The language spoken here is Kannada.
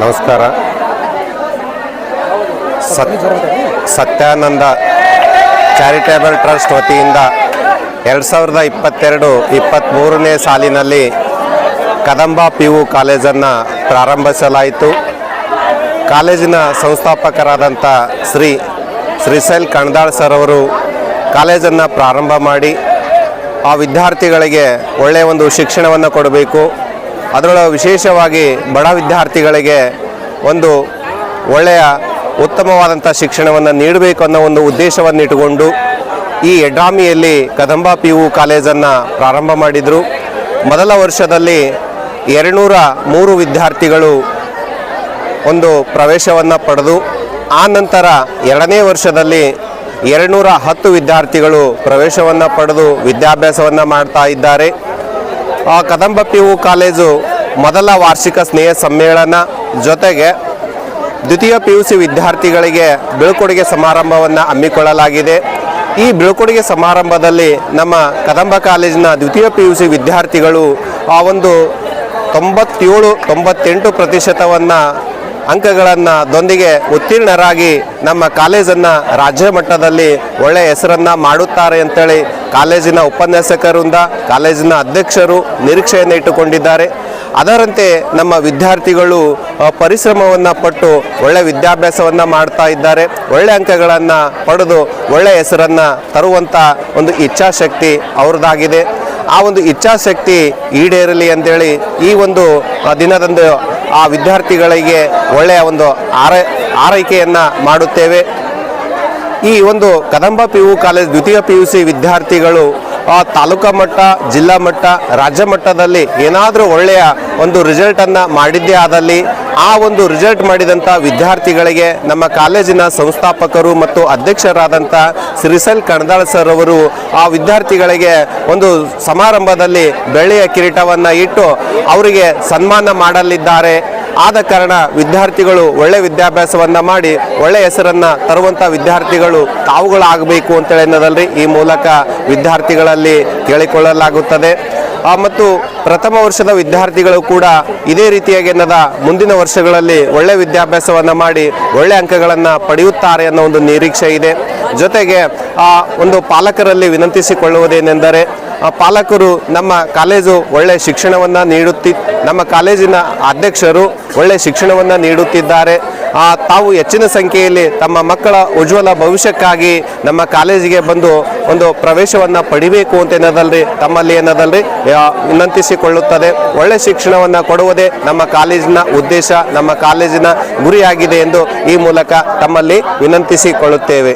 ನಮಸ್ಕಾರ. ಸತ್ ಸತ್ಯಾನಂದ ಚಾರಿಟೇಬಲ್ ಟ್ರಸ್ಟ್ ವತಿಯಿಂದ ಎರಡು ಸಾವಿರದ ಇಪ್ಪತ್ತೆರಡು ಇಪ್ಪತ್ತ್ಮೂರನೇ ಸಾಲಿನಲ್ಲಿ ಕದಂಬ ಪಿ ಯು ಕಾಲೇಜನ್ನು ಪ್ರಾರಂಭಿಸಲಾಯಿತು. ಕಾಲೇಜಿನ ಸಂಸ್ಥಾಪಕರಾದಂಥ ಶ್ರೀ ಶ್ರೀಶೈಲ್ ಕಣದಾಳ್ ಸರ್ ಅವರು ಕಾಲೇಜನ್ನು ಪ್ರಾರಂಭ ಮಾಡಿ ಆ ವಿದ್ಯಾರ್ಥಿಗಳಿಗೆ ಒಳ್ಳೆಯ ಒಂದು ಶಿಕ್ಷಣವನ್ನು ಕೊಡಬೇಕು. ಅದರೊಳಗೆ ವಿಶೇಷವಾಗಿ ಬಡ ವಿದ್ಯಾರ್ಥಿಗಳಿಗೆ ಒಂದು ಒಳ್ಳೆಯ ಉತ್ತಮವಾದಂಥ ಶಿಕ್ಷಣವನ್ನು ನೀಡಬೇಕು ಅನ್ನೋ ಒಂದು ಉದ್ದೇಶವನ್ನು ಇಟ್ಟುಕೊಂಡು ಈ ಎಡ್ರಾಮಿಯಲ್ಲಿ ಕದಂಬ ಪಿ ಯು ಕಾಲೇಜನ್ನು ಪ್ರಾರಂಭ ಮಾಡಿದರು. ಮೊದಲ ವರ್ಷದಲ್ಲಿ ಎರಡುನೂರ ಮೂರು ವಿದ್ಯಾರ್ಥಿಗಳು ಒಂದು ಪ್ರವೇಶವನ್ನು ಪಡೆದು, ಆ ನಂತರ ಎರಡನೇ ವರ್ಷದಲ್ಲಿ ಎರಡುನೂರ ಹತ್ತು ವಿದ್ಯಾರ್ಥಿಗಳು ಪ್ರವೇಶವನ್ನು ಪಡೆದು ವಿದ್ಯಾಭ್ಯಾಸವನ್ನು ಮಾಡ್ತಾ ಇದ್ದಾರೆ. ಕದಂಬ ಪಿ ಯು ಕಾಲೇಜು ಮೊದಲ ವಾರ್ಷಿಕ ಸ್ನೇಹ ಸಮ್ಮೇಳನ ಜೊತೆಗೆ ದ್ವಿತೀಯ ಪಿ ಯು ಸಿ ವಿದ್ಯಾರ್ಥಿಗಳಿಗೆ ಬೀಳ್ಕೊಡುಗೆ ಸಮಾರಂಭವನ್ನು ಹಮ್ಮಿಕೊಳ್ಳಲಾಗಿದೆ. ಈ ಬೀಳ್ಕೊಡುಗೆ ಸಮಾರಂಭದಲ್ಲಿ ನಮ್ಮ ಕದಂಬ ಕಾಲೇಜಿನ ದ್ವಿತೀಯ ಪಿ ಯು ಸಿ ವಿದ್ಯಾರ್ಥಿಗಳು ಆ ಒಂದು ತೊಂಬತ್ತೇಳು, ತೊಂಬತ್ತೆಂಟು ಪ್ರತಿಶತವನ್ನು ಅಂಕಗಳನ್ನು ದೊಂದಿಗೆ ಉತ್ತೀರ್ಣರಾಗಿ ನಮ್ಮ ಕಾಲೇಜನ್ನು ರಾಜ್ಯ ಮಟ್ಟದಲ್ಲಿ ಒಳ್ಳೆಯ ಹೆಸರನ್ನು ಮಾಡುತ್ತಾರೆ ಅಂತೇಳಿ ಕಾಲೇಜಿನ ಉಪನ್ಯಾಸಕರಿಂದ ಕಾಲೇಜಿನ ಅಧ್ಯಕ್ಷರು ನಿರೀಕ್ಷೆಯನ್ನು ಇಟ್ಟುಕೊಂಡಿದ್ದಾರೆ. ಅದರಂತೆ ನಮ್ಮ ವಿದ್ಯಾರ್ಥಿಗಳು ಪರಿಶ್ರಮವನ್ನು ಪಟ್ಟು ಒಳ್ಳೆ ವಿದ್ಯಾಭ್ಯಾಸವನ್ನು ಮಾಡ್ತಾ ಇದ್ದಾರೆ. ಒಳ್ಳೆ ಅಂಕಗಳನ್ನು ಪಡೆದು ಒಳ್ಳೆ ಹೆಸರನ್ನು ತರುವಂಥ ಒಂದು ಇಚ್ಛಾಶಕ್ತಿ ಅವ್ರದ್ದಾಗಿದೆ ಆ ಒಂದು ಇಚ್ಛಾಶಕ್ತಿ ಈಡೇರಲಿ ಅಂತೇಳಿ ಈ ಒಂದು ದಿನದಂದು ಆ ವಿದ್ಯಾರ್ಥಿಗಳಿಗೆ ಒಳ್ಳೆಯ ಒಂದು ಆರೈ, ಆರೈಕೆಯನ್ನು ಮಾಡುತ್ತೇವೆ. ಈ ಒಂದು ಕದಂಬ ಪಿ ಯು ಕಾಲೇಜ್ ದ್ವಿತೀಯ ಪಿ ಯು ಸಿ ವಿದ್ಯಾರ್ಥಿಗಳು ಆ, ತಾಲೂಕಾ ಮಟ್ಟ ಜಿಲ್ಲಾ ಮಟ್ಟ ರಾಜ್ಯ ಮಟ್ಟದಲ್ಲಿ ಏನಾದರೂ ಒಳ್ಳೆಯ ಒಂದು ರಿಸಲ್ಟನ್ನು ಮಾಡಿದ್ದೇ ಆದಲ್ಲಿ ಆ ಒಂದು ರಿಸಲ್ಟ್ ಮಾಡಿದಂಥ ವಿದ್ಯಾರ್ಥಿಗಳಿಗೆ ನಮ್ಮ ಕಾಲೇಜಿನ ಸಂಸ್ಥಾಪಕರು ಮತ್ತು ಅಧ್ಯಕ್ಷರಾದಂಥ ಶ್ರೀಸಲ್ ಕಣದಾಳ್ ಸರ್ ಅವರು ಆ ವಿದ್ಯಾರ್ಥಿಗಳಿಗೆ ಒಂದು ಸಮಾರಂಭದಲ್ಲಿ ಬೆಳ್ಳಿಯ ಕಿರೀಟವನ್ನು ಇಟ್ಟು ಅವರಿಗೆ ಸನ್ಮಾನ ಮಾಡಲಿದ್ದಾರೆ. ಆದ ಕಾರಣ ವಿದ್ಯಾರ್ಥಿಗಳು ಒಳ್ಳೆ ವಿದ್ಯಾಭ್ಯಾಸವನ್ನ ಮಾಡಿ ಒಳ್ಳೆ ಹೆಸರನ್ನ ತರುವಂಥ ವಿದ್ಯಾರ್ಥಿಗಳು ತಾವುಗಳಾಗಬೇಕು ಅಂತೇಳಿ ಅನ್ನೋದಲ್ರಿ ಈ ಮೂಲಕ ವಿದ್ಯಾರ್ಥಿಗಳಲ್ಲಿ ಕೇಳಿಕೊಳ್ಳಲಾಗುತ್ತದೆ. ಮತ್ತು ಪ್ರಥಮ ವರ್ಷದ ವಿದ್ಯಾರ್ಥಿಗಳು ಕೂಡ ಇದೇ ರೀತಿಯಾಗಿ ಎನ್ನದ ಮುಂದಿನ ವರ್ಷಗಳಲ್ಲಿ ಒಳ್ಳೆ ವಿದ್ಯಾಭ್ಯಾಸವನ್ನು ಮಾಡಿ ಒಳ್ಳೆ ಅಂಕಗಳನ್ನು ಪಡೆಯುತ್ತಾರೆ ಅನ್ನೋ ಒಂದು ನಿರೀಕ್ಷೆ ಇದೆ. ಜೊತೆಗೆ, ಆ, ಒಂದು ಪಾಲಕರಲ್ಲಿ ವಿನಂತಿಸಿಕೊಳ್ಳುವುದೇನೆಂದರೆ ಪಾಲಕರು ನಮ್ಮ ಕಾಲೇಜು ಒಳ್ಳೆ ಶಿಕ್ಷಣವನ್ನು ನೀಡುತ್ತಿ ನಮ್ಮ ಕಾಲೇಜಿನ ಅಧ್ಯಕ್ಷರು ಒಳ್ಳೆ ಶಿಕ್ಷಣವನ್ನು ನೀಡುತ್ತಿದ್ದಾರೆ. ತಾವು ಹೆಚ್ಚಿನ ಸಂಖ್ಯೆಯಲ್ಲಿ ತಮ್ಮ ಮಕ್ಕಳ ಉಜ್ವಲ ಭವಿಷ್ಯಕ್ಕಾಗಿ ನಮ್ಮ ಕಾಲೇಜಿಗೆ ಬಂದು ಒಂದು ಪ್ರವೇಶವನ್ನು ಪಡಿಬೇಕು ಅಂತ ಏನದಲ್ರಿ ತಮ್ಮಲ್ಲಿ ಏನದಲ್ರಿ ವಿನಂತಿಸಿಕೊಳ್ಳುತ್ತದೆ. ಒಳ್ಳೆ ಶಿಕ್ಷಣವನ್ನು ಕೊಡುವುದೇ ನಮ್ಮ ಕಾಲೇಜಿನ ಉದ್ದೇಶ, ನಮ್ಮ ಕಾಲೇಜಿನ ಗುರಿಯಾಗಿದೆ ಎಂದು ಈ ಮೂಲಕ ತಮ್ಮಲ್ಲಿ ವಿನಂತಿಸಿಕೊಳ್ಳುತ್ತೇವೆ.